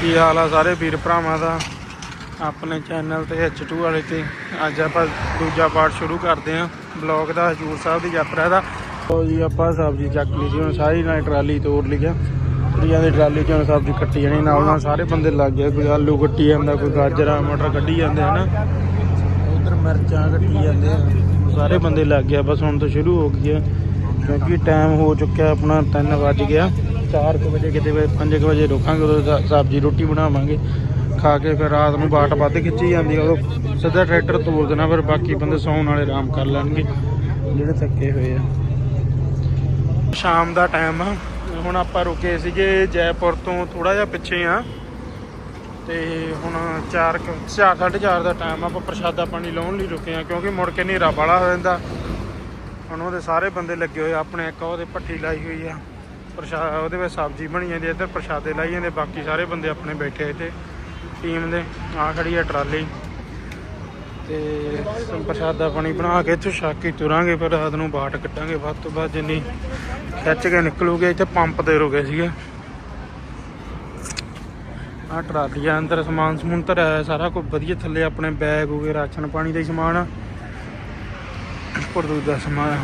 ਕੀ ਹਾਲ ਆ ਸਾਰੇ ਵੀਰ ਭਰਾਵਾਂ ਦਾ? ਆਪਣੇ ਚੈਨਲ ਤੇ H2 ਵਾਲੇ ਤੇ। ਅੱਜ ਆਪਾਂ ਦੂਜਾ ਪਾਰਟ ਸ਼ੁਰੂ ਕਰਦੇ ਆਂ ਬਲੌਗ ਦਾ, ਹਜੂਰ ਸਾਹਿਬ ਦੀ ਯਾਤਰਾ ਦਾ। ਲੋ ਜੀ, ਆਪਾਂ ਸਬਜ਼ੀ ਚੱਕ ਲਈ ਸੀ, ਹੁਣ ਸਾਰੀ ਨਾਲ ਟਰਾਲੀ ਤੋੜ ਲਈ ਆ। ਕੁੜੀਆਂ ਦੀ ਟਰਾਲੀ ਚੋਂ ਸਬਜ਼ੀ ਕੱਟੀ ਜਾਣੀ, ਨਾਲ ਨਾਲ ਸਾਰੇ ਬੰਦੇ ਲੱਗ ਗਏ। ਕੋਈ ਆਲੂ ਕੱਟੀ ਜਾਂਦਾ, ਕੋਈ ਗਾਜਰਾਂ, ਮਟਰ ਕੱਢੀ ਜਾਂਦੇ, ਹਨਾ? ਉਧਰ ਮਿਰਚਾਂ ਕੱਟੀ ਜਾਂਦੇ ਆ। ਸਾਰੇ ਬੰਦੇ ਲੱਗ ਗਏ, ਬਸ ਹੁਣ ਤੋਂ ਸ਼ੁਰੂ ਹੋ ਗਈ ਹੈ ਕਿਉਂਕਿ ਟਾਈਮ ਹੋ ਚੁੱਕਿਆ, ਆਪਣਾ 3 ਵੱਜ ਗਿਆ। 4 ਵਜੇ ਕਿਤੇ 5 ਵਜੇ ਰੋਕਾਂਗੇ ਉਦੋਂ ਸਬਜ਼ੀ ਰੋਟੀ ਬਣਾਵਾਂਗੇ। ਖਾ ਕੇ ਫਿਰ ਰਾਤ ਨੂੰ ਬਾਟ ਵੱਧ ਖਿੱਚੀ ਜਾਂਦੀ ਉਦੋਂ ਸਿੱਧਾ ਟਰੈਕਟਰ ਤੋੜ ਦੇਣਾ ਫਿਰ ਬਾਕੀ ਬੰਦੇ ਸੌਣ ਵਾਲੇ ਆਰਾਮ ਕਰ ਲੈਣਗੇ। ਜਿਹੜੇ ਥੱਕੇ ਹੋਏ ਆ। ਸ਼ਾਮ ਦਾ ਟਾਈਮ ਆ। ਹੁਣ ਆਪਾਂ ਰੁਕੇ ਸੀਗੇ ਜੈਪੁਰ ਤੋਂ ਥੋੜਾ ਜਿਹਾ ਪਿੱਛੇ ਆ। ਤੇ ਹੁਣ 4 4 4:30 ਦਾ ਟਾਈਮ ਆਪਾਂ ਪ੍ਰਸ਼ਾਦਾ ਪਾਣੀ ਲਾਉਣ ਲਈ ਰੁਕੇ ਆ ਕਿਉਂਕਿ ਮੁੜ ਕੇ ਹਨੇਰਾ ਵਾਲਾ ਹੋ ਜਾਂਦਾ। ਹੁਣ ਉਹਦੇ ਸਾਰੇ ਬੰਦੇ ਲੱਗੇ ਹੋਏ ਆ, ਆਪਣੇ ਇੱਕ ਉਹਦੇ ਭੱਠੀ ਲਾਈ ਹੋਈ ਆ। ਪ੍ਰਸ਼ਾਦ ਉਹਦੇ ਵਿੱਚ ਸਬਜ਼ੀ ਬਣੀ ਜਾਂਦੀ ਆ, ਇੱਧਰ ਪ੍ਰਸ਼ਾਦੇ ਲਾਈ ਜਾਂਦੇ ਬਾਕੀ ਸਾਰੇ ਬੰਦੇ ਆਪਣੇ ਬੈਠੇ ਇੱਥੇ ਟੀਮ ਦੇ ਆ ਖੜੀ ਆ ਟਰਾਲੀ। ਤੇ ਪ੍ਰਸ਼ਾਦਾ ਪਾਣੀ ਬਣਾ ਕੇ ਇੱਥੋਂ ਛੱਕ ਕੇ ਤੁਰਾਂਗੇ ਫਿਰ ਰਾਤ ਨੂੰ ਬਾਟ ਕੱਟਾਂਗੇ ਵੱਧ ਤੋਂ ਵੱਧ ਜਿੰਨੀ ਖਿੱਚ ਕੇ ਨਿਕਲੂਗੇ ਇੱਥੇ ਪੰਪ ਤੇ ਰੁਕੇ ਸੀਗੇ। ਆ ਟਰਾਲੀ ਆ ਅੰਦਰ ਸਮਾਨ ਸਮੂਨ ਧਰਿਆ ਸਾਰਾ ਕੁਝ ਵਧੀਆ ਥੱਲੇ ਆਪਣੇ ਬੈਗ ਹੋ ਗਏ ਰਾਸ਼ਨ ਪਾਣੀ ਦਾ ਹੀ ਸਮਾਨ ਆ। ਪਰਦੂ ਦਾ ਸਮਾਨ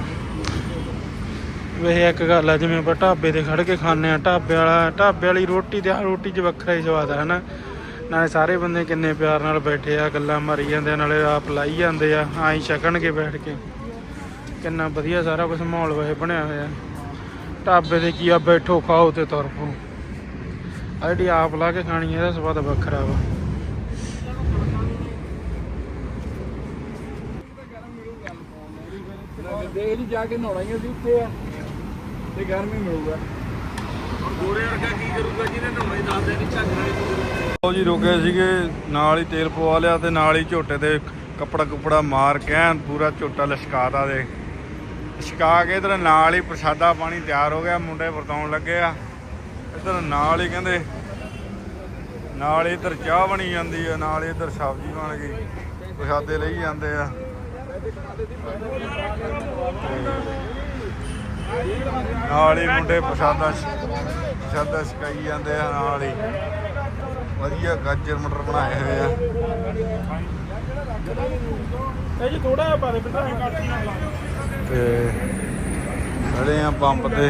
ਆ ਇੱਕ ਗੱਲ ਆ, ਜਿਵੇਂ ਆਪਾਂ ਢਾਬੇ ਤੇ ਖੜ ਕੇ ਖਾਂਦੇ ਆ ਢਾਬੇ ਵਾਲਾ, ਢਾਬੇ ਵਾਲੀ ਰੋਟੀ ਤੇ ਆ, ਰੋਟੀ 'ਚ ਵੱਖਰਾ ਹੀ ਸਵਾਦ ਆ, ਹਨਾ? ਨਾਲੇ ਸਾਰੇ ਬੰਦੇ ਕਿੰਨੇ ਪਿਆਰ ਨਾਲ ਬੈਠੇ ਆ, ਗੱਲਾਂ ਮਾਰੀ ਜਾਂਦੇ ਨਾਲੇ ਆਪ ਲਾਈ ਜਾਂਦੇ ਆ ਆਈ ਛਕਣਗੇ ਬੈਠ ਕੇ। ਕਿੰਨਾ ਵਧੀਆ ਸਾਰਾ ਕੁਝ ਮਾਹੌਲ ਵੇ ਬਣਿਆ ਹੋਇਆ। ਢਾਬੇ ਤੇ ਕੀ ਆ, ਬੈਠੋ, ਖਾਓ ਤੇ ਤੁਰ ਪੋ ਆ ਆਪ ਲਾ ਕੇ ਖਾਣੀ ਇਹਦਾ ਸਵਾਦ ਵੱਖਰਾ ਵਾ। ਦੇ ਨਹੀਂ ਜਾ ਕੇ ਨਹਾਉਣਾ ਹੀ ਅਸੀਂ ਉੱਤੇ ਆ। ਤੇ ਗਰਮੀ ਮਿਲੂਗਾ। ਗੋਰੇ ਵਰਗਾ ਕੀ ਕਰੂਗਾ ਜਿਹਨੇ ਨਹਾਉਣਾ ਹੀ ਦੱਸ ਦੇ ਨਹੀਂ ਝੱਗਣਾ ਉਹ ਜੀ ਰੁਕੇ ਸੀਗੇ ਨਾਲ ਹੀ ਤੇਲ ਪਵਾ ਲਿਆ ਤੇ ਨਾਲ ਹੀ ਝੋਟੇ ਤੇ ਕੱਪੜਾ ਕੁਪੜਾ ਮਾਰ ਕੇ ਐਨ ਪੂਰਾ ਝੋਟਾ ਲਸ਼ਕਾਤਾ ਦੇ। ਲਸ਼ਕਾ ਕੇ ਇਧਰ ਨਾਲ ਹੀ ਪ੍ਰਸ਼ਾਦਾ ਪਾਣੀ ਤਿਆਰ ਹੋ ਗਿਆ ਮੁੰਡੇ ਵਰਤਾਉਣ ਲੱਗੇ ਆ। ਇਧਰ ਨਾਲ ਹੀ ਕਹਿੰਦੇ ਨਾਲ ਹੀ ਇਧਰ ਚਾਹ ਬਣੀ ਜਾਂਦੀ ਆ ਨਾਲ ਹੀ ਇਧਰ ਸਬਜ਼ੀ ਬਣ ਗਈ। ਪ੍ਰਸ਼ਾਦੇ ਲਈ ਜਾਂਦੇ ਆ। ਨਾਲ ਹੀ ਮੁੰਡੇ ਪ੍ਰਸ਼ਾਦਾ ਪ੍ਰਸ਼ਾਦਾ ਛਕਾਈ ਜਾਂਦੇ ਆ ਨਾਲ ਹੀ। ਵਧੀਆ ਗਾਜਰ ਮਟਰ ਬਣਾਏ ਹੋਏ ਆ। ਇਹ ਜੀ ਥੋੜਾ ਜਿਹਾ ਪਾ ਦੇ ਬਿੰਦਾ ਤੇ ਖੜੇ ਆ ਪੰਪ ਤੇ।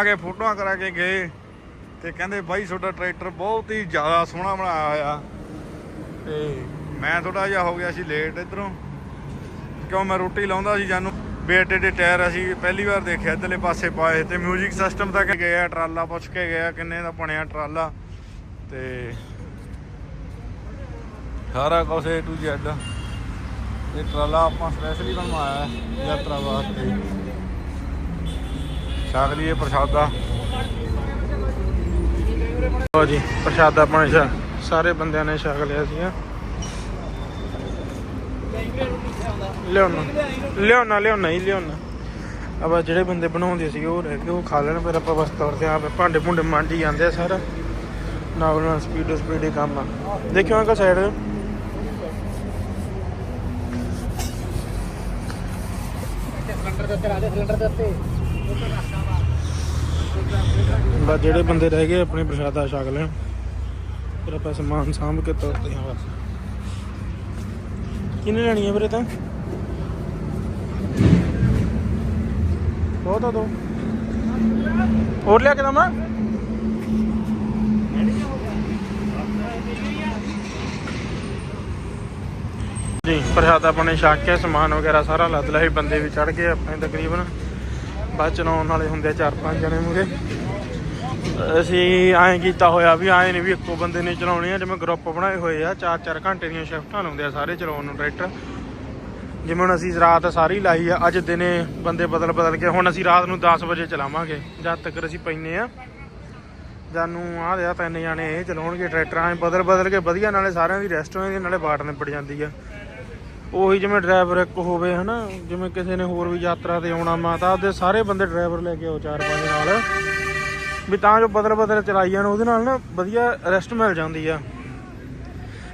ਆ ਕੇ ਫੋਟੋਆਂ ਕਰਾ ਕੇ ਗਏ ਤੇ ਕਹਿੰਦੇ ਬਾਈ ਤੁਹਾਡਾ ਟਰੈਕਟਰ ਬਹੁਤ ਹੀ ਜ਼ਿਆਦਾ ਸੋਹਣਾ ਬਣਾਇਆ ਹੋਇਆ। ਤੇ ਮੈਂ ਥੋੜਾ ਜਿਹਾ ਹੋ ਗਿਆ ਸੀ ਲੇਟ ਇਧਰੋਂ। ਕਿਉਂ ਮੈਂ ਰੋਟੀ ਲਾਉਂਦਾ ਸੀ ਜਾਨੂੰ? ਬੇਟੇ ਦੇ ਟਾਇਰ ਅਸੀਂ ਪਹਿਲੀ ਵਾਰ ਦੇਖਿਆ, ਇੱਧਰਲੇ ਪਾਸੇ ਪਾਏ ਤੇ 뮤직 ਸਿਸਟਮ ਤੱਕ ਗਿਆ ਟਰਾਲਾ ਪੁੱਛ ਕੇ ਗਿਆ ਕਿੰਨੇ ਦਾ ਬਣਿਆ ਟਰਾਲਾ ਤੇ ਸਾਰਾ ਕੁਝ A to Z ਇਹ ਟਰਾਲਾ ਆਪਾਂ ਸਪੈਸ਼ਲੀ ਬਣਵਾਇਆ ਯਾਤਰਾ ਵਾਸਤੇ। ਛਕ ਲਈਏ ਪ੍ਰਸ਼ਾਦਾ। ਲਓ ਜੀ, ਪ੍ਰਸ਼ਾਦਾ ਪਾਣੀ ਸਾਰੇ ਬੰਦਿਆਂ ਨੇ ਛਕ ਲਿਆ ਸੀਗਾ। ਲਿਆਉਣਾ। ਲਿਆਉਣਾ ਲਿਆਉਣਾ ਹੀ ਲਿਆਉਣਾ। ਆਪਾਂ ਜਿਹੜੇ ਬੰਦੇ ਬਣਾਉਂਦੇ ਸੀਗੇ, ਉਹ ਰਹਿ ਗਏ, ਉਹ ਖਾ ਲੈਣ, ਫਿਰ ਆਪਾਂ ਬਸ ਤੌਰਤੇ ਆਪੇ ਭਾਂਡੇ ਭੁੰਡੇ ਮਾਂਜੀ ਜਾਂਦੇ ਆ ਸਾਰਾ। ਨਾਲ ਨਾਲ ਸਪੀਡ ਸਪੀਡ ਹੀ ਕੰਮ ਆ। ਦੇਖਿਓ ਅੰਕਲ ਸਾਈਡ ਬਸ ਜਿਹੜੇ ਬੰਦੇ ਰਹਿ ਗਏ, ਆਪਣੇ ਪ੍ਰਸ਼ਾਦਾ ਛਕ ਲੈਣ। ਫਿਰ ਆਪਾਂ ਸਮਾਨ ਸਾਂਭ ਕੇ ਤੁਰਦੇ ਹਾਂ ਬਸ ਕਿੰਨੇ ਲੈਣੀ ਹੈ ਵੀਰੇ ਤਾਂ? ਬਹੁਤ ਆ ਦੋ। ਹੋਰ ਲਿਆ ਕੇ ਦਵਾਂ? ਜੀ, ਪ੍ਰਸ਼ਾਦਾ ਆਪਣੇ ਛੱਕ ਕੇ ਸਮਾਨ ਵਗੈਰਾ ਸਾਰਾ ਲੱਦ ਲਿਆ ਸੀ, ਬੰਦੇ ਵੀ ਚੜ ਗਏ ਆਪਣੇ ਤਕਰੀਬਨ। ਬਸ ਚਲਾਉਣ ਵਾਲੇ ਹੁੰਦੇ ਚਾਰ ਪੰਜ ਜਣੇ ਮੂਰੇ ਅਸੀਂ ਐਂ ਕੀਤਾ ਹੋਇਆ ਵੀ ਐਂ ਨਹੀਂ ਵੀ ਇੱਕੋ ਬੰਦੇ ਨੇ ਚਲਾਉਣੇ ਆ, ਜਿਵੇਂ ਗਰੁੱਪ ਬਣਾਏ ਹੋਏ ਆ, ਚਾਰ ਚਾਰ ਘੰਟੇ ਦੀਆਂ ਸ਼ਿਫਟਾਂ ਲਾਉਂਦੇ ਆ ਸਾਰੇ ਚਲਾਉਣ ਨੂੰ ਟਰੈਕਟਰ ਜਿਵੇਂ ਹੁਣ ਅਸੀਂ ਰਾਤ ਸਾਰੀ ਲਾਈ ਆ, ਅੱਜ ਦਿਨੇ ਬੰਦੇ ਬਦਲ ਬਦਲ ਕੇ, ਹੁਣ ਅਸੀਂ ਰਾਤ ਨੂੰ 10 ਵਜੇ ਚਲਾਵਾਂਗੇ। ਜਦ ਤੱਕ ਅਸੀਂ ਪੈਨੇ ਆ, ਜਾਨੂੰ ਆਹ ਦੇ ਆ ਤਿੰਨ ਜਾਣੇ ਇਹ ਚਲਾਉਣਗੇ ਟਰੈਕਟਰ ਐਂ ਬਦਲ ਬਦਲ ਕੇ ਵਧੀਆ, ਨਾਲੇ ਸਾਰਿਆਂ ਦੀ ਰੈਸਟ ਹੋਏ ਜਾਂਦੀ ਨਾਲੇ ਬਾਟ ਨਿਬੜ ਜਾਂਦੀ ਆ। ਉਹੀ ਜਿਵੇਂ ਡਰਾਈਵਰ ਇੱਕ ਹੋਵੇ, ਹਨਾ, ਜਿਵੇਂ ਕਿਸੇ ਨੇ ਹੋਰ ਵੀ ਯਾਤਰਾ ਤੇ ਆਉਣਾ ਮਾ ਤਾਂ ਉਹਦੇ ਸਾਰੇ ਬੰਦੇ ਡਰਾਈਵਰ ਲੈ ਕੇ ਆਓ ਚਾਰ ਪੰਜ ਨਾਲ। ਵੀ ਤਾਂ ਜੋ ਬਦਲ ਬਦਲ ਚਲਾਈ ਜਾਣ ਉਹਦੇ ਨਾਲ ਨਾ ਵਧੀਆ ਰੈਸਟ ਮਿਲ ਜਾਂਦੀ ਆ।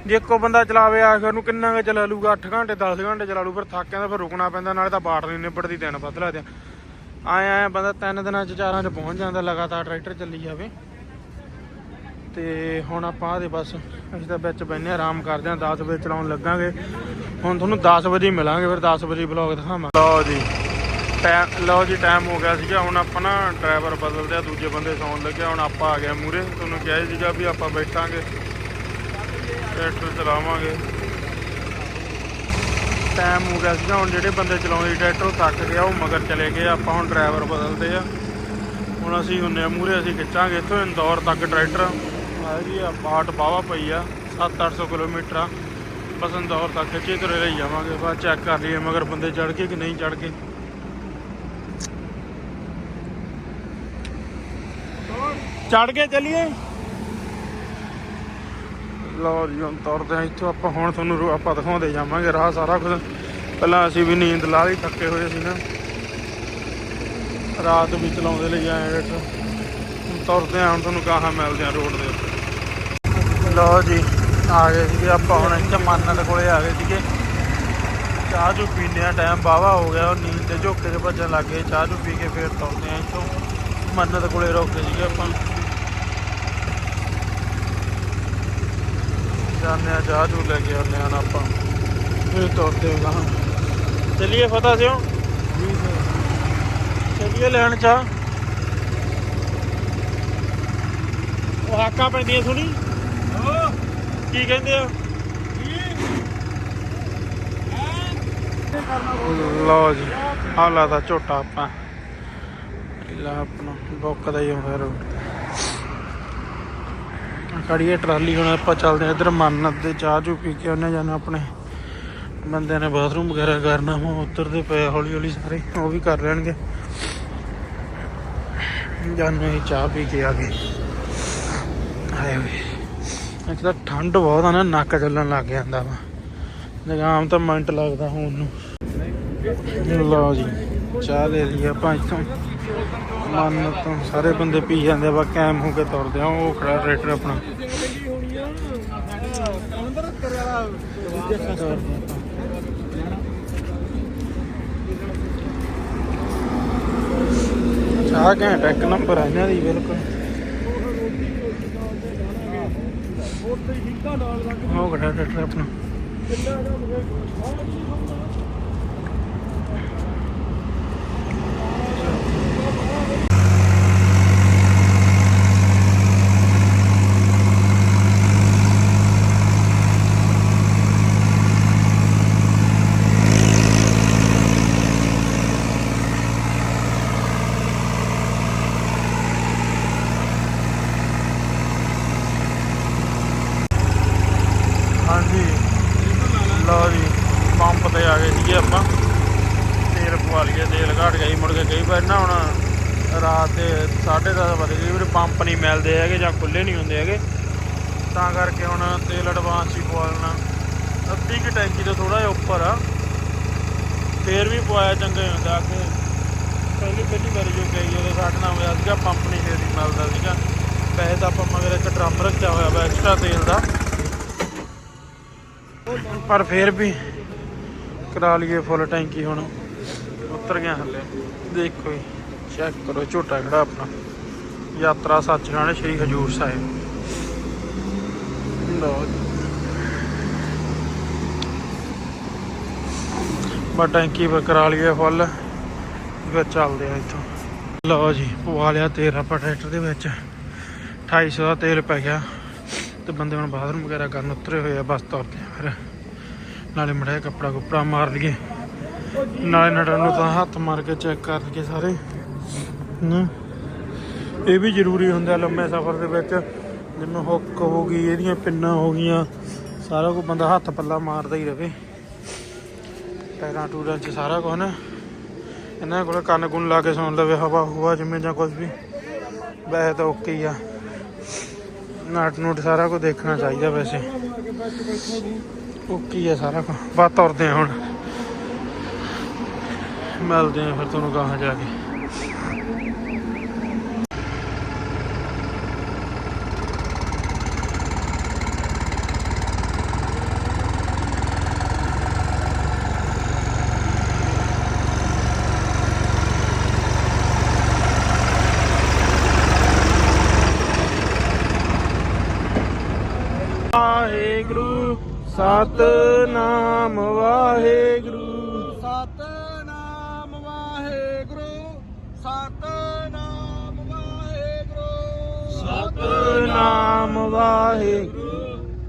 ਜੇ ਇੱਕੋ ਬੰਦਾ ਚਲਾਵੇ ਆਖਰ ਉਹਨੂੰ ਕਿੰਨਾ ਕੁ ਚਲਾ ਲੂਗਾ 8 ਘੰਟੇ 10 ਘੰਟੇ ਚਲਾ ਲੂ ਫਿਰ ਥੱਕ ਜਾਂਦਾ ਫਿਰ ਰੁਕਣਾ ਪੈਂਦਾ ਨਾਲੇ ਤਾਂ ਬਾਟ ਨਹੀਂ ਨਿਬੜਦੀ ਦਿਨ ਵੱਧ ਲੱਗਦੇ ਆ ਆਏ ਆਏ ਬੰਦਾ ਤਿੰਨ ਦਿਨਾਂ ਚ ਚਾਰਾਂ ਚ ਪਹੁੰਚ ਜਾਂਦਾ ਲਗਾਤਾਰ ਟਰੈਕਟਰ ਚੱਲੀ ਜਾਵੇ। ਤੇ ਹੁਣ ਆਪਾਂ ਦੇ ਬਸ ਅਸੀਂ ਤਾਂ ਵਿੱਚ ਬੈਠੇ ਹਾਂ, ਆਰਾਮ ਕਰਦੇ ਹਾਂ 10 ਵਜੇ ਚਲਾਉਣ ਲੱਗਾਂਗੇ। ਹੁਣ ਤੁਹਾਨੂੰ 10 ਵਜੇ ਮਿਲਾਂਗੇ ਫਿਰ 10 ਵਜੇ ਵਲੌਗ ਦਿਖਾਵਾਂ ਲਓ ਜੀ। ਟਾਈਮ ਲਓ ਜੀ ਟਾਈਮ ਹੋ ਗਿਆ ਸੀਗਾ। ਹੁਣ ਆਪਾਂ ਨਾ ਡਰਾਈਵਰ ਬਦਲਦੇ ਆ, ਦੂਜੇ ਬੰਦੇ ਸੌਣ ਲੱਗਿਆ। ਹੁਣ ਆਪਾਂ ਆ ਗਏ ਮੂਰੇ ਤੁਹਾਨੂੰ ਕਿਹਾ ਹੀ ਸੀਗਾ ਵੀ ਆਪਾਂ ਬੈਠਾਂਗੇ। ਟਰੈਕਟਰ ਚਲਾਵਾਂਗੇ। ਟਾਈਮ ਹੋ ਗਿਆ ਸੀਗਾ। ਹੁਣ ਜਿਹੜੇ ਬੰਦੇ ਚਲਾਉਂਦੇ ਟਰੈਕਟਰ, ਉਹ ਥੱਕ ਗਿਆ ਉਹ ਮਗਰ ਚਲੇ ਗਏ ਆਪਾਂ ਹੁਣ ਡਰਾਈਵਰ ਬਦਲਦੇ ਆ। ਹੁਣ ਅਸੀਂ ਹੁੰਨੇ ਆ ਮੂਰੇ ਅਸੀਂ ਖਿੱਚਾਂਗੇ ਇੱਥੋਂ ਇੰਦੌਰ ਤੱਕ ਟਰੈਕਟਰ। ਹੈਗੀ ਆ ਬਾਟ ਬਾਵਾ ਪਈ ਆ। 7-800 ਕਿਲੋਮੀਟਰ ਆ। ਬਸ ਇੰਦੌਰ ਤੱਕ ਖਿੱਚੇ, ਤੁਰੇ ਲਈ ਜਾਵਾਂਗੇ। ਬਾਅਦ ਚੈੱਕ ਕਰ ਲਈਏ ਮਗਰ ਬੰਦੇ ਚੜ ਕੇ ਕਿ ਨਹੀਂ ਚੜ ਕੇ ਚੜ ਕੇ ਚੱਲੀਏ। ਲਓ ਜੀ, ਹੁਣ ਤੁਰਦੇ ਆ ਇੱਥੋਂ, ਆਪਾਂ ਹੁਣ ਤੁਹਾਨੂੰ ਰੋ- ਆਪਾਂ ਦਿਖਾਉਂਦੇ ਜਾਵਾਂਗੇ, ਰਾਹ ਸਾਰਾ ਕੁਝ। ਪਹਿਲਾਂ ਅਸੀਂ ਵੀ ਨੀਂਦ ਲਾ ਲਈ, ਥੱਕੇ ਹੋਏ ਸੀ ਨਾ। ਰਾਤ ਵੀ ਚਲਾਉਂਦੇ ਲਈ ਆਏ ਰੇਟ ਤੁਰਦੇ ਆ ਹੁਣ ਤੁਹਾਨੂੰ ਕਹਾਂ ਮਿਲਦੇ ਆ ਰੋਡ ਦੇ ਉੱਤੇ। ਲਓ ਜੀ, ਆ ਗਏ ਸੀਗੇ ਆਪਾਂ, ਹੁਣ ਇੱਥੇ ਮਾਨਨ ਕੋਲੇ ਆ ਗਏ ਸੀਗੇ। ਚਾਹ ਚੂ ਪੀਂਦੇ ਆ ਟਾਈਮ ਬਾਵਾ ਹੋ ਗਿਆ, ਉਹ ਨੀਂਦ ਦੇ ਝੋਕੇ ਦੇ ਭੱਜਣ ਲੱਗ ਗਏ। ਚਾਹ ਚੂ ਪੀ ਕੇ ਫੇਰ ਤੁਰਦੇ ਆ ਇੱਥੋਂ। ਮੰਨਤ ਕੋਲੇ ਰੁਕੇ ਸੀਗੇ ਆਪਾਂ। ਜਾਂਦੇ ਆ ਚਾਹ ਚੂ ਲੈ ਕੇ ਆਉਂਦੇ ਆ ਆਪਾਂ। ਫੇਰ ਤੁਰਦੇ ਹਾਂ ਚਲਿਏ ਫਤਾ ਸਿਓ ਚਲਿਏ ਲੈਣ ਚਾਹ। ਉਹ ਹਾਕਾਂ ਪੈਂਦੀਆਂ ਸੁਣੀ? ਕੀ ਕਹਿੰਦੇ ਆ? ਲਓ ਜੀ ਹਾਲਾ ਦਾ ਝੋਟਾ ਆਪਾਂ। ਲਾ ਆਪਣਾ ਬੁੱਕ ਦਾ ਹੀ ਆਉਂਦਾ ਕੜੀਏ ਟਰਾਲੀ, ਹੁਣ ਆਪਾਂ ਚੱਲਦੇ ਆ ਇਧਰ ਮੰਨਤ ਦੇ ਚਾਹ ਚੂ ਪੀ ਕੇ ਉਹਨੇ ਜਾਣਾ ਆਪਣੇ ਬੰਦਿਆਂ ਨੇ ਬਾਥਰੂਮ ਵਗੈਰਾ ਕਰਨਾ ਉਹ ਉਤਰਦੇ ਪਏ ਹੌਲੀ ਹੌਲੀ ਸਾਰੇ, ਉਹ ਵੀ ਕਰ ਲੈਣਗੇ। ਜਾਨੇ ਚਾਹ ਪੀ ਕੇ ਆ ਗਏ। ਆਏ ਹੋਏ ਇੱਕ ਤਾਂ ਠੰਡ ਬਹੁਤ ਆ ਨਾ, ਨੱਕ ਚੱਲਣ ਲੱਗ ਜਾਂਦਾ ਵਾ। ਲਗਾਮ ਤਾਂ ਮਿੰਟ ਲੱਗਦਾ ਹੁਣ ਨੂੰ। ਲਓ ਜੀ, ਚਾਹ ਲੈ ਲਈ ਆਪਾਂ ਇੱਥੋਂ। ਮਨ ਤੋਂ ਸਾਰੇ ਬੰਦੇ ਪੀ ਜਾਂਦੇ ਆ ਬਾ ਕੈਮ ਹੋ ਕੇ ਤੁਰਦੇ ਆ, ਉਹ ਖੜਾ ਰੇਟਰ ਆਪਣਾ। ਚਾਹ ਘੈਂਟ ਇੱਕ ਨੰਬਰ ਆ ਇਹਨਾਂ ਦੀ, ਬਿਲਕੁਲ। ਉਹ ਖੜਾ ਰੇਟਰ ਆਪਣਾ ਹਾਂਜੀ ਲਓ ਜੀ ਪੰਪ ਤੇ ਆ ਗਏ ਸੀਗੇ ਆਪਾਂ ਤੇਲ ਪਵਾ ਲਈਏ ਤੇਲ ਘਾਟ ਗਈ ਮੁੜ ਕੇ ਕਈ ਵਾਰ ਨਾ ਹੁਣ ਰਾਤ ਦੇ 10:30 ਵਜੇ ਕਈ ਵਾਰ ਪੰਪ ਹੈਗੇ ਜਾਂ ਖੁੱਲੇ ਨਹੀਂ ਹੁੰਦੇ ਹੈਗੇ। ਤਾਂ ਕਰਕੇ ਹੁਣ ਤੇਲ ਐਡਵਾਂਸ ਹੀ ਪਵਾ ਲੈਣਾ। ਅੱਧੀ ਕਿ ਟੈਂਕੀ ਤੋਂ ਥੋੜਾ ਜਿਹਾ ਉੱਪਰ ਆ। ਫੇਰ ਵੀ ਪਵਾਇਆ ਚੰਗਾ ਹੁੰਦਾ ਕਿ ਪਹਿਲੀ ਪਹਿਲੀ ਵਾਰੀ ਜੋ ਗਈ ਉਦੋਂ ਸਾਡੇ ਨਾਲ ਹੋਇਆ ਸੀਗਾ, ਪੰਪ ਨਹੀਂ ਛੇਤੀ ਮਿਲਦਾ ਸੀਗਾ। ਪੈਸੇ ਤਾਂ ਆਪਾਂ ਮਗਰ ਇੱਕ ਡਰਮ ਰੱਖਿਆ ਹੋਇਆ ਵਾ ਐਕਸਟਰਾ ਤੇਲ ਦਾ। ਪਰ ਫੇਰ ਵੀ ਕਰਾ ਲਈਏ ਫੁੱਲ ਟੈਂਕੀ ਹੁਣ। ਉਤਰ ਗਿਆ ਹੱਲੇ। ਦੇਖੋ ਜੀ ਚੈੱਕ ਕਰੋ, ਝੋਟਾ ਖੜਾ ਆਪਣਾ। ਯਾਤਰਾ ਸੱਚਖੰਡ ਸ੍ਰੀ ਹਜੂਰ ਸਾਹਿਬ। ਲਓ ਜੀ। ਬਾ ਟੈਂਕੀ ਪਰ ਕਰਾ ਲਈਏ ਫੁੱਲ। ਫਿਰ ਚੱਲਦੇ ਆ ਇੱਥੋਂ। ਲਓ ਜੀ, ਪਵਾ ਲਿਆ ਤੇਲ ਆਪਾਂ ਟਰੈਕਟਰ ਦੇ ਵਿੱਚ। 2800 ਦਾ ਤੇਲ ਪੈ ਗਿਆ। ਤੇ ਬੰਦੇ ਹੁਣ ਬਾਥਰੂਮ ਵਗੈਰਾ ਕਰਨ ਉਤਰੇ ਹੋਏ ਆ, ਬਸ ਤੁਰਦੇ ਆ ਫਿਰ। ਨਾਲੇ ਮੜਿਆ ਕੱਪੜਾ ਕੁਪੜਾ ਮਾਰ ਲਈਏ। ਨਾਲੇ ਨਟਾਂ ਨੂੰ ਤਾਂ ਹੱਥ ਮਾਰ ਕੇ ਚੈੱਕ ਕਰ ਲਈਏ ਸਾਰੇ। ਹਮ। ਇਹ ਵੀ ਜ਼ਰੂਰੀ ਹੁੰਦਾ ਲੰਮੇ ਸਫ਼ਰ ਦੇ ਵਿੱਚ। ਜਿਵੇਂ ਹੁੱਕ ਹੋ ਗਈ, ਇਹਦੀਆਂ ਪਿੰਨਾਂ ਹੋ ਗਈਆਂ, ਸਾਰਾ ਕੁਝ ਬੰਦਾ ਹੱਥ ਪੱਲਾ ਮਾਰਦਾ ਹੀ ਰਵੇ। ਪੈਰਾਂ ਟੂਰਾਂ 'ਚ ਸਾਰਾ ਕੁਝ ਨਾ ਇਹਨਾਂ ਕੋਲ ਕੰਨ ਕੁੰਨ ਲਾ ਕੇ ਸੁਣ ਲਵੇ, ਹਵਾ ਹੁਆ ਜਿਵੇਂ ਜਾਂ ਕੁਝ ਵੀ। ਵੈਸੇ ਤਾਂ ਓਕੇ ਹੀ ਆ। ਨਟ ਨੂਟ ਸਾਰਾ ਕੁਝ ਦੇਖਣਾ ਚਾਹੀਦਾ ਵੈਸੇ। ਓਕੇ ਆ ਸਾਰਾ ਕੁਝ ਬਾ ਤੁਰਦੇ ਆ ਹੁਣ। ਮਿਲਦੇ ਆ ਫਿਰ ਤੁਹਾਨੂੰ ਗਾਹਾਂ ਜਾ ਕੇ। ਵਾਹਿਗੁਰੂ ਸਤਨਾਮ ਵਾਹਿਗੁਰੂ। ਸਤਨਾਮ ਵਾਹਿਗੁਰੂ ਸਤਨਾਮ ਵਾਹਿਗੁਰੂ। ਸਤਨਾਮ ਵਾਹਿਗੁਰੂ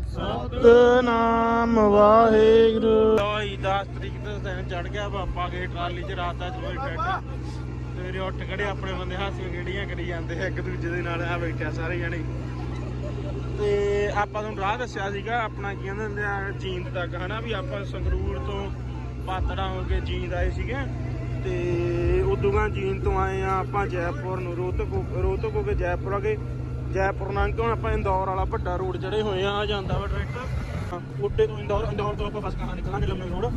ਸਤਨਾਮ ਵਾਹਿਗੁਰੂ। ਲੋਈ 10 ਤਰੀਕ ਦਾ ਦਿਨ ਚੜ ਗਿਆ ਬਾਪਾ ਗਏ ਟਰਾਲੀ 'ਚ ਰਾਤ ਦਾ ਚੋਈ ਟਰੈਕਟਰ ਸਵੇਰੇ ਉੱਠ ਖੜੇ ਆਪਣੇ ਬੰਦੇ ਹਾਸੀਆਂ ਗੇੜੀਆਂ ਕਰੀ ਜਾਂਦੇ ਆ ਇੱਕ ਦੂਜੇ ਦੇ ਨਾਲ ਆ ਬੈਠਿਆ ਸਾਰੇ ਜਣੇ। ਤੇ ਆਪਾਂ ਤੁਹਾਨੂੰ ਰਾਹ ਦੱਸਿਆ ਸੀਗਾ, ਆਪਣਾ ਕੀ ਕਹਿੰਦੇ ਹੁੰਦੇ ਆ, ਜੀਂਦ ਤੱਕ, ਹਨਾ ਵੀ ਆਪਾਂ ਸੰਗਰੂਰ ਤੋਂ ਪਾਤੜਾ ਹੋ ਕੇ ਜੀਂਦ ਆਏ ਸੀਗੇ। ਤੇ ਉਦੋਂ ਗਾ ਜੀਂਦ ਤੋਂ ਆਏ ਆ ਆਪਾਂ ਜੈਪੁਰ ਨੂੰ, ਰੋਹਤਕ ਹੋ- ਰੋਹਤਕ ਹੋ ਕੇ ਜੈਪੁਰ ਆ ਗਏ ਜੈਪੁਰ ਲੰਘ ਹੁਣ ਆਪਾਂ ਇੰਦੌਰ ਵਾਲਾ ਵੱਡਾ ਰੋਡ ਚੜੇ ਹੋਏ ਆ ਆ ਜਾਂਦਾ ਵਾ ਟਰੈਕਟਰ ਉੱਡੇ ਤੋਂ ਇੰਦੌਰ ਇੰਦੌਰ ਤੋਂ ਆਪਾਂ ਬਸ ਕਹਾਂ ਨਿਕਲਾਂਗੇ ਲੰਮੇ ਰੋਡ।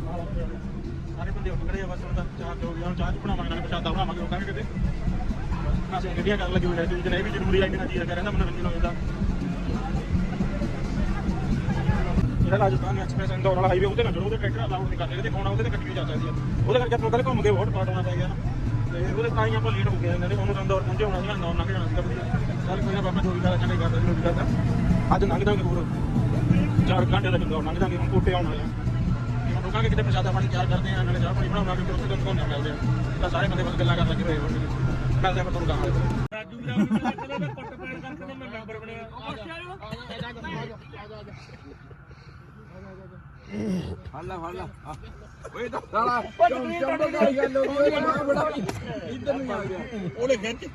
ਸਾਰੇ ਬੰਦੇ ਉੱਠ ਖੜੇ ਆ ਬਸ ਹੁਣ ਤਾਂ ਚਾਹ ਹੋ ਗਿਆ ਹੁਣ ਚਾਹ ਬਣਾਵਾਂਗੇ, ਨਾਲ ਪ੍ਰਸ਼ਾਦਾ ਬਣਾਵਾਂਗੇ ਰੋਕਾਂਗੇ ਕਿਤੇ। ਅਸੀਂ ਗੱਡੀਆਂ ਕਰਨ ਲੱਗੇ ਹੋਏ ਨੇ ਦੂਜੇ ਨੇ ਵੀ ਜ਼ਰੂਰੀ ਆ ਇੰਨਾ ਚੀਜ਼ ਕਰਨਾ ਮਨੋਰੰਜਨ ਹੋ ਜਾਂਦਾ। ਜਿਹੜਾ ਰਾਜਸਥਾਨ ਐਕਸਪ੍ਰੈਸ ਇੰਦੌਰ ਵਾਲਾ ਹਾਈਵੇ ਉਹਦੇ ਨਾਲ ਜੁੜੋ ਉਹਦੇ ਟਰੈਕਟਰ ਅਲਾਉਡ ਨਹੀਂ ਕਰਦੇ। ਤੇ ਹੁਣ ਉਹਦੇ ਤੇ ਗੱਡੀ ਵੀ ਜਾ ਸਕਦੀ ਆ ਉਹਦੇ ਕਰਕੇ ਆਪਾਂ ਕੱਲ ਘੁੰਮ ਕੇ ਬਹੁਤ ਪਾਟ ਹੋਣਾ ਪੈ ਗਿਆ। ਤੇ ਉਹਦੇ ਤਾਂ ਹੀ ਆਪਾਂ ਲੇਟ ਹੋ ਗਏ ਇਹਨਾਂ ਨੇ ਉਹਨੂੰ ਇੰਦੌਰ ਪਹੁੰਚੇ ਹੋਣਾ ਸੀ ਇੰਦੌਰ ਲੰਘ ਜਾਣਾ ਸੀਗਾ। ਵਧੀਆ ਚੱਲ ਕੋਈ ਨਾ ਬਾਬਾ ਜੋ ਵੀ ਕਰਾ ਚੰਗਾ ਕਰਦਾ ਜੋ ਵੀ ਕਰਦਾ ਅੱਜ ਲੰਘ ਜਾਵਾਂਗੇ ਦੂਰ ਚਾਰ ਘੰਟੇ ਦਾ ਇੰਦੌਰ ਲੰਘ ਜਾਵਾਂਗੇ ਹੁਣ ਕੋਟੇ ਆਉਣਾ ਆ। ਹੁਣ ਰੁਕਾਂਗੇ ਕਿਤੇ ਪ੍ਰਸ਼ਾਦਾ ਪਾਣੀ ਤਿਆਰ ਕਰਦੇ ਆ ਨਾਲੇ ਚਾਹ ਪਾਣੀ ਬਣਾਵਾਂਗੇ ਫਿਰ ਉੱਥੇ ਤੁਹਾਨੂੰ ਮਿਲਦੇ ਆ। ਤਾਂ ਸਾਰੇ ਬੰਦੇ ਬਸ ਗੱਲਾਂ ਕਰਨ ਲੱਗੇ ਹੋਏ ਹੋਣਗੇ ਮਿਲਦੇ ਆਪਾਂ ਤੁਹਾਨੂੰ ਗਾਹਾਂ ਰਾਜੂ ਦਾ ਪੱਟ ਪੈਣ ਕਰਕੇ ਮੈਂ ਮੈਂਬਰ ਬਣਿਆ। ਹੱਲਾ ਹੱਲਾ ਓਏ ਤਾਂ ਸਾਲਾ ਚੰਬਲ ਦਾ ਗੱਲ ਹੋ ਗਈ ਮੈਂ ਬੜਾ ਇੱਧਰ ਨੂੰ ਆ ਗਿਆ। ਉਹਨੇ ਖਿੱਚ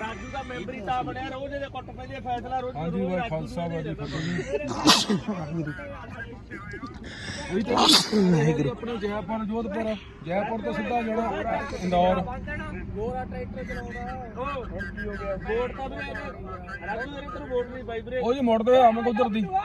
ਰਾਜੂ ਦਾ ਮੈਂਬਰੀ ਤਾਂ ਬਣਿਆ ਰੋਜ਼ ਦੇ ਕੁੱਟ ਪੈਂਦੇ ਫੈਸਲਾ ਰੋਜ਼ ਹਾਂਜੀ ਰੋਜ਼ ਰਾਜੂ ਖਾਲਸਾ ਵਾਹਿ ਦੇ ਫਤਿਹ ਆਪਣੇ ਜੈਪੁਰ ਜੋਧਪੁਰ ਜੈਪੁਰ ਤੋਂ ਸਿੱਧਾ ਜਾਣਾ ਇੰਦੌਰ। ਗੋਰਾ ਟਰੈਕਟਰ ਚਲਾਉਂਦਾ। ਉਹ ਕੀ ਹੋ ਗਿਆ? ਵੋਟ ਤਾਂ ਵੀ ਇਹਨੇ ਰਾਜੂ ਮੇਰੇ ਤੈਨੂੰ ਵੋਟ ਨਹੀਂ ਪਾਈ ਵੀਰੇ। ਉਹ ਜੀ ਮੁੜਦੇ ਆ ਮੈਂ ਉਧਰ ਦੀ? ਹੁਣ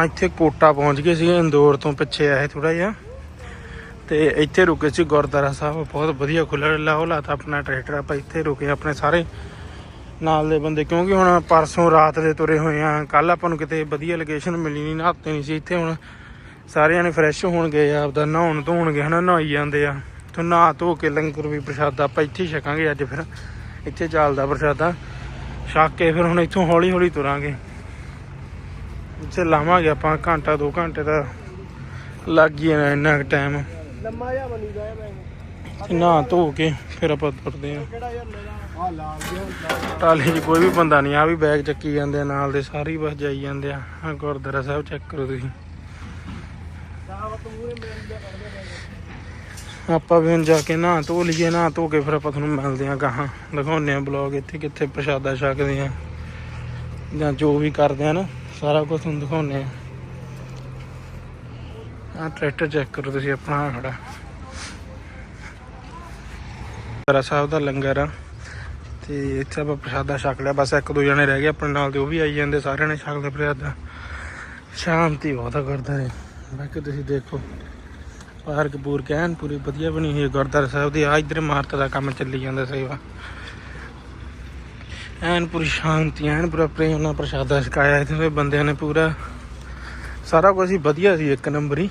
ਆਪਾਂ ਇੱਥੇ ਕੋਟਾ ਪਹੁੰਚ ਗਏ ਸੀ ਇੰਦੌਰ ਤੋਂ ਪਿੱਛੇ ਆਏ ਥੋੜਾ ਜਿਹਾ। ਤੇ ਇੱਥੇ ਰੁਕੇ ਸੀ ਗੁਰਦੁਆਰਾ ਸਾਹਿਬ, ਬਹੁਤ ਵਧੀਆ ਖੁੱਲ੍ਹਾ ਲਾਓ ਲਾਤਾ ਆਪਣਾ ਟਰੈਕਟਰ, ਆਪਾਂ ਇੱਥੇ ਰੁਕੇ ਆਪਣੇ ਸਾਰੇ ਨਾਲ ਦੇ ਬੰਦੇ, ਕਿਉਂਕਿ ਹੁਣ ਪਰਸੋਂ ਰਾਤ ਦੇ ਤੁਰੇ ਹੋਏ ਆ ਕੱਲ ਆਪਾਂ ਨੂੰ ਕਿਤੇ ਵਧੀਆ ਲੋਕੇਸ਼ਨ ਮਿਲੀ ਨਹੀਂ ਨਹਾਤੇ ਨਹੀਂ ਸੀ ਇੱਥੇ ਹੁਣ। ਸਾਰੇ ਜਣੇ ਫਰੈਸ਼ ਹੋਣ ਗਏ ਆ, ਆਪਦਾ ਨਹਾਉਣ ਧੋਣਗੇ ਹਨਾ, ਨਹਾਈ ਜਾਂਦੇ ਆ। ਤੇ ਨਹਾ ਧੋ ਕੇ ਲੰਗਰ ਵੀ ਪ੍ਰਸ਼ਾਦਾ, ਆਪਾਂ ਇੱਥੇ ਹੀ ਛਕਾਂਗੇ ਅੱਜ ਫਿਰ, ਇੱਥੇ ਚੱਲਦਾ ਪ੍ਰਸ਼ਾਦਾ। ਛਕ ਕੇ ਫਿਰ ਹੁਣ ਇੱਥੋਂ ਹੌਲੀ ਹੌਲੀ ਤੁਰਾਂਗੇ। ਇੱਥੇ ਲਾਵਾਂਗੇ ਆਪਾਂ ਘੰਟਾ 2 ਘੰਟੇ ਦਾ ਲੱਗ ਹੀ ਜਾਣਾ ਇੰਨਾ ਕੁ ਟਾਈਮ ਲੰਮਾ ਜਿਹਾ ਬਣੀ ਗਿਆ ਮੈਂ ਨਹਾ ਧੋ ਕੇ ਫਿਰ ਆਪਾਂ ਤੁਰਦੇ ਆ ਟਰਾਲੇ 'ਚ ਕੋਈ ਵੀ ਬੰਦਾ ਨਹੀਂ ਆ ਵੀ ਬੈਗ ਚੱਕੀ ਜਾਂਦੇ ਆ ਨਾਲ ਦੇ ਸਾਰੇ ਬਸ ਜਾਈ ਜਾਂਦੇ ਆ। ਆ ਗੁਰਦੁਆਰਾ ਸਾਹਿਬ ਚੈੱਕ ਕਰੋ ਤੁਸੀਂ। ਆਪਾਂ ਵੀ ਹੁਣ ਜਾ ਕੇ ਨਹਾ ਧੋ ਲਈਏ ਨਹਾ ਧੋ ਕੇ ਫਿਰ ਆਪਾਂ ਤੁਹਾਨੂੰ ਮਿਲਦੇ ਆ ਗਾਹਾਂ। ਦਿਖਾਉਂਦੇ ਆ ਬਲੌਗ ਇੱਥੇ ਕਿੱਥੇ ਪ੍ਰਸ਼ਾਦਾ ਛਕਦੇ ਆ ਜਾਂ ਜੋ ਵੀ ਕਰਦੇ ਆ ਨਾ। ਸਾਰਾ ਕੁਝ ਤੁਹਾਨੂੰ ਦਿਖਾਉਂਦੇ ਆ। ਆ ਟਰੈਕਟਰ ਚੈੱਕ ਕਰੋ ਤੁਸੀਂ, ਆਪਣਾ ਖੜਾ। ਗੁਰਦੁਆਰਾ ਸਾਹਿਬ ਦਾ ਲੰਗਰ ਆ, ਤੇ ਇੱਥੇ ਆਪਾਂ ਪ੍ਰਸ਼ਾਦਾ ਛਕ ਲਿਆ। ਬਸ ਇੱਕ ਦੋ ਜਣੇ ਰਹਿ ਗਏ ਆਪਣੇ ਨਾਲ ਤੇ ਉਹ ਵੀ ਆਈ ਜਾਂਦੇ, ਸਾਰਿਆਂ ਨੇ ਛਕ ਲਿਆ ਪ੍ਰਸ਼ਾਦਾ। ਸ਼ਾਂਤੀ ਬਹੁਤ ਆ ਗੁਰਦੁਆਰੇ। ਬਾਕੀ ਤੁਸੀਂ ਦੇਖੋ, ਪਾਰਕ ਪੂਰ ਕਹਿਣ ਪੂਰੀ ਵਧੀਆ ਬਣੀ ਹੋਈ ਗੁਰਦੁਆਰਾ ਸਾਹਿਬ ਦੀ। ਆ ਇਧਰ ਇਮਾਰਤ ਦਾ ਕੰਮ ਚੱਲੀ ਜਾਂਦਾ ਸੇਵਾ। ਐਨ ਪੂਰੀ ਸ਼ਾਂਤੀ, ਐਨ ਪੂਰਾ ਪ੍ਰੇਮ ਨਾਲ ਪ੍ਰਸ਼ਾਦਾ ਛਕਾਇਆ ਇੱਥੇ ਬੰਦਿਆਂ ਨੇ ਪੂਰਾ। ਸਾਰਾ ਕੁਝ ਹੀ ਵਧੀਆ ਸੀ ਇੱਕ ਨੰਬਰ ਹੀ।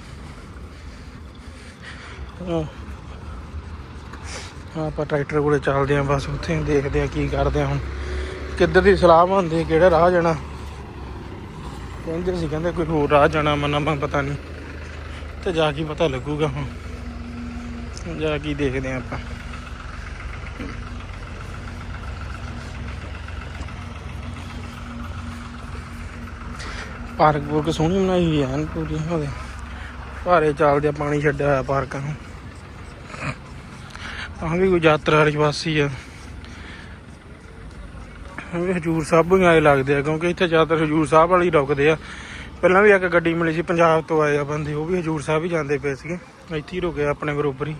ਆਪਾਂ ਟਰੈਕਟਰ ਕੋਲੇ ਚੱਲਦੇ ਆਂ ਬਸ ਉੱਥੇ ਦੇਖਦੇ ਆ ਕੀ ਕਰਦੇ ਆ ਹੁਣ। ਕਿੱਧਰ ਦੀ ਸਲਾਹ ਬਣਦੀ, ਕਿਹੜਾ ਰਾਹ ਜਾਣਾ? ਕਹਿੰਦੇ ਸੀ, ਕਹਿੰਦੇ ਕੋਈ ਹੋਰ ਰਾਹ ਜਾਣਾ ਮਨਾ ਮੈਂ ਪਤਾ ਨਹੀਂ। ਤੇ ਜਾ ਕੇ ਪਤਾ ਲੱਗੂਗਾ ਹੁਣ। ਜਾ ਕੇ ਦੇਖਦੇ ਆਂ ਆਪਾਂ। ਪਾਰਕ ਪੂਰਕ ਸੋਹਣੀ ਬਣਾਈ ਹੋਈ ਹੈ ਪੂਰੀ, ਉਹਦੇ। ਭਾਰੇ ਚੱਲਦੇ ਪਾਣੀ ਛੱਡਿਆ ਹੋਇਆ ਪਾਰਕਾਂ ਨੂੰ। ਆਹ ਵੀ ਕੋਈ ਯਾਤਰਾ ਵਾਲੀ ਵਾਸੀ ਆ। ਇਹ ਹਜੂਰ ਸਾਹਿਬ ਵੀ ਆਏ ਲੱਗਦੇ ਆ, ਕਿਉਂਕਿ ਇੱਥੇ ਜ਼ਿਆਦਾਤਰ ਹਜੂਰ ਸਾਹਿਬ ਵਾਲੀ ਰੁਕਦੇ ਆ। ਪਹਿਲਾਂ ਵੀ ਇੱਕ ਗੱਡੀ ਮਿਲੀ ਸੀ ਪੰਜਾਬ ਤੋਂ ਆਏ ਆ ਬੰਦੇ, ਉਹ ਵੀ ਹਜੂਰ ਸਾਹਿਬ ਹੀ ਜਾਂਦੇ ਪਏ ਸੀਗੇ। ਇੱਥੇ ਹੀ ਰੁਕੇ ਆਪਣੇ ਬਰੋਬਰ ਹੀ।